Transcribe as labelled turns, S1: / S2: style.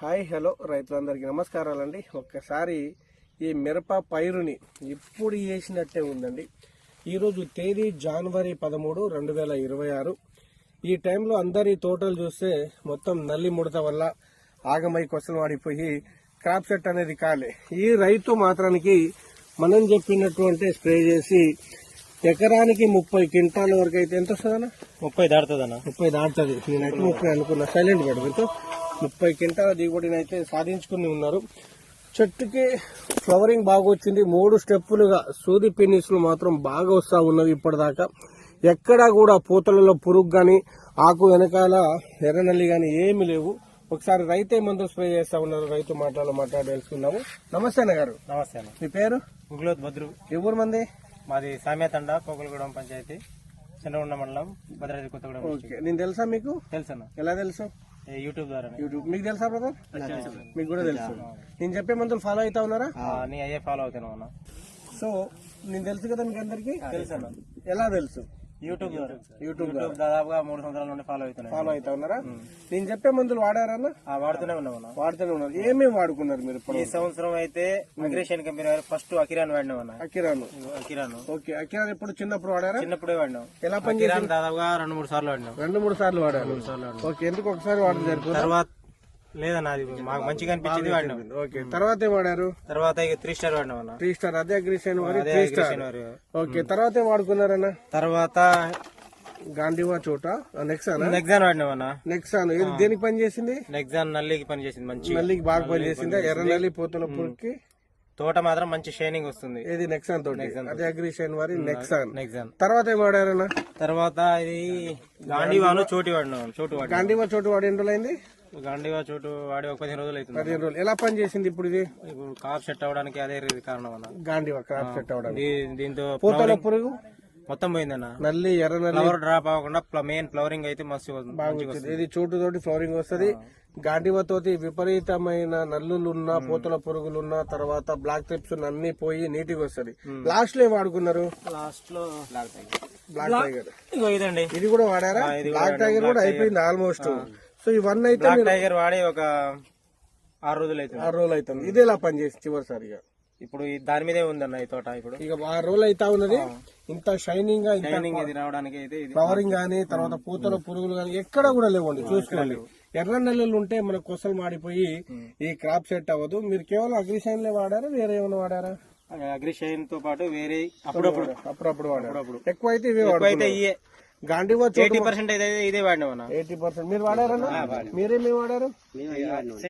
S1: Hi hello రైతులందరికీ నమస్కారాలండి. ఒక్కసారి ఈ మిరప పైరుని ఇప్పుడు వేసినట్టే ఉందండి. ఈరోజు తేదీ జనవరి పదమూడు రెండు వేల ఇరవై ఆరు. ఈ టైంలో అందరి తోటలు చూస్తే మొత్తం నల్లి ముడత వల్ల ఆగమై కొసలు వాడిపోయి క్రాప్ సెట్ అనేది కాలే. ఈ రైతు మాత్రానికి మనం చెప్పినటువంటి స్ప్రే చేసి ఎకరానికి ముప్పై క్వింటాల వరకు అయితే ఎంత వస్తుందన్నా?
S2: ముప్పై దాడుతుందన్న
S1: ముప్పై దాటుతుంది. నేనైతే ముప్పై అనుకున్నా. సైలెంట్ పడదు ముప్పై క్వింటాల దిగుబడిని అయితే సాధించుకుని ఉన్నారు. చెట్టుకి ఫ్లవరింగ్ బాగా వచ్చింది మూడు స్టెప్పులుగా సూది పిన్నిస్లు మాత్రం బాగా వస్తా ఉన్నవి ఇప్పటిదాకా. ఎక్కడా కూడా పూతలలో పురుగు గాని ఆకు వెనకాల ఎర్రనల్లి గాని ఏమి లేవు. ఒకసారి రైతే మందు స్ప్రే చేస్తా ఉన్నారు. రైతు మాటలు మాట్లాడి తెలుసుకుందాము నమస్తే అన్న గారు.
S2: నమస్తే అన్న.
S1: మీ పేరు?
S2: గుగ్లోత్ భద్రు.
S1: ఎవరు మంది?
S2: మాది సామ్యతండ కోకలగూడెం పంచాయతీ చంద్రగుండ మండలం భద్రాద్రి కొత్తగూడెం
S1: ఓకే. నేను తెలుసా మీకు?
S2: తెలుసు
S1: ఎలా తెలుసు?
S2: యూట్యూబ్ ద్వారా
S1: యూట్యూబ్ మీకు తెలుసా బ్రదర్ మీకు కూడా తెలుసు. నేను చెప్పే మందులు ఫాలో అవుతా ఉన్నారా?
S2: నీ అయ్యే ఫాలో అన్న.
S1: సో నేను తెలుసు కదా మీకు అందరికి
S2: తెలుసు
S1: ఎలా తెలుసు?
S2: యూట్యూబ్
S1: యూట్యూబ్
S2: దాదాపుగా మూడు సంవత్సరాల నుండి ఫాలో అవుతున్నాను
S1: ఫాలో అవుతా ఉన్నారా? నేను చెప్పే మందులు వాడారన్నా
S2: ఆ, వాడుతూనే ఉన్నాం
S1: వాడుతూనే ఉన్నారు. ఏమేమి వాడుకున్నారు మీరు
S2: ఈ సంవత్సరం అయితే అగ్రేషన్ కంపెనీ వారు ఫస్ట్ అకిరాన్ వాడినాం అన్న.
S1: అకిరాను
S2: అకిరాన్
S1: ఓకే అకిరాన్ ఎప్పుడు చిన్నప్పుడు వాడారా?
S2: చిన్నప్పుడే వాడినాం.
S1: ఎలా పని
S2: దాదాపుగా రెండు మూడు సార్లు వాడినాం.
S1: రెండు మూడు సార్లు వాడారు. ఓకే ఎందుకు ఒకసారి సరిపోతుంది
S2: తర్వాత లేదన్న అది మాకు మంచిగా అనిపించింది వాడినాం
S1: ఓకే తర్వాత ఏం వాడారు?
S2: తర్వాత ఇక త్రీ స్టార్ వాడినాం అన్న.
S1: త్రీ స్టార్ అదే అగ్రిషన్ వారి
S2: అదే
S1: త్రీ స్టార్.
S2: అగ్రేషన్ వారు.
S1: ఓకే తర్వాత ఏం వాడుకున్నారన్న?
S2: తర్వాత
S1: గాంధీవా చోట నెక్సాన్?
S2: నెక్సాన్ వాడినాం అన్న.
S1: నెక్సాన్ ఇది దేనికి పని చేసింది?
S2: నెక్సాన్ నల్లికి పనిచేసింది మంచి
S1: నల్లికి బాగా పని చేసిందా? ఎర్ర నల్లి పూతల పురుగుకి
S2: తోట మాత్రం మంచి షైనింగ్ వస్తుంది.
S1: ఏది నెక్సాన్ తోటి? అదే అగ్రిషన్ వారి నెక్సాన్.
S2: నెక్సాన్.
S1: తర్వాత ఏం వాడారన్న?
S2: తర్వాత ఇది గాంధీవాను చోటి వాడినాం చోటు వాడినాం
S1: గాంధీవా చోటు వాడి ఎన్ని
S2: గాంధీవా చోటు వాడి ఒక పదిహేను రోజులు అవుతుంది.
S1: పదిహేను రోజులు. ఎలా పని చేసింది ఇప్పుడు ఇది?
S2: ఇప్పుడు కాప్ సెట్ అవ్వడానికి అదే కారణం అన్న.
S1: గాంధీవా క్రాప్ సెట్ అవడానికి
S2: దీ- దీంతో
S1: పూతల
S2: flowering
S1: పురుగు?
S2: మొత్తం పోయిందన్న.
S1: నల్లి ఎర్ర నల్లి.
S2: ఫ్లవర్ డ్రాప్ అవ్వకుండా మెయిన్ ఫ్లవరింగ్ అయితే మస్తు మంచిగా
S1: వచ్చింది. ఇది చోటు తోటి ఫ్లవరింగ్ వస్తది గాంధీవా తోటి విపరీతమైన నల్లులున్నా పూతల పురుగులున్నా తర్వాత బ్లాక్ ట్రిప్స్ అన్ని పోయి నీటికి వస్తది. లాస్ట్లో ఏం వాడుకున్నారు?
S2: లాస్ట్లో
S1: బ్లాక్ టైగర్
S2: ఇగో ఇదండి.
S1: ఇది కూడా వాడారా? బ్లాక్ టైగర్ కూడా అయిపోయింది ఆల్మోస్ట్ సో ఇవన్నీ అయితే
S2: టైగర్ వాడి ఒక ఆరు రోజులు అవుతుంది
S1: ఆరు రోజులు అవుతుంది ఇది ఎలా పనిచేసి చివరిసారిగా?
S2: ఇప్పుడు దాని మీదే ఉందన్న ఈ తోట ఇప్పుడు.
S1: ఇక ఆరు రోజులు అవుతా ఉన్నది ఇంత షైనింగ్గా
S2: ట్రైనింగ్ ఇది రావడానికి అయితే
S1: ఫ్లవరింగ్ గానీ తర్వాత పూతల పురుగులు గానీ ఎక్కడ కూడా లేవండి. చూసుకోండి. ఎర్ర నెలలు ఉంటే మన కొసలు మాడిపోయి ఈ క్రాప్ సెట్ అవ్వదు. మీరు కేవలం అగ్రిషైన్ లే వాడారా వేరే ఏమైనా వాడారా?
S2: అగ్రిషైన్తో పాటు వేరే అప్పుడప్పుడు
S1: అప్పుడప్పుడు. వాడారు. ఎక్కువ అయితే ఇవే
S2: అయితే ఇయే.
S1: గాంధీవా
S2: ఎయిటీ పర్సెంట్ అయితే ఇదే వాడినాం
S1: ఎయిటీ పర్సెంట్. మీరు వాడారన్నా? మీరేమేమి వాడారు?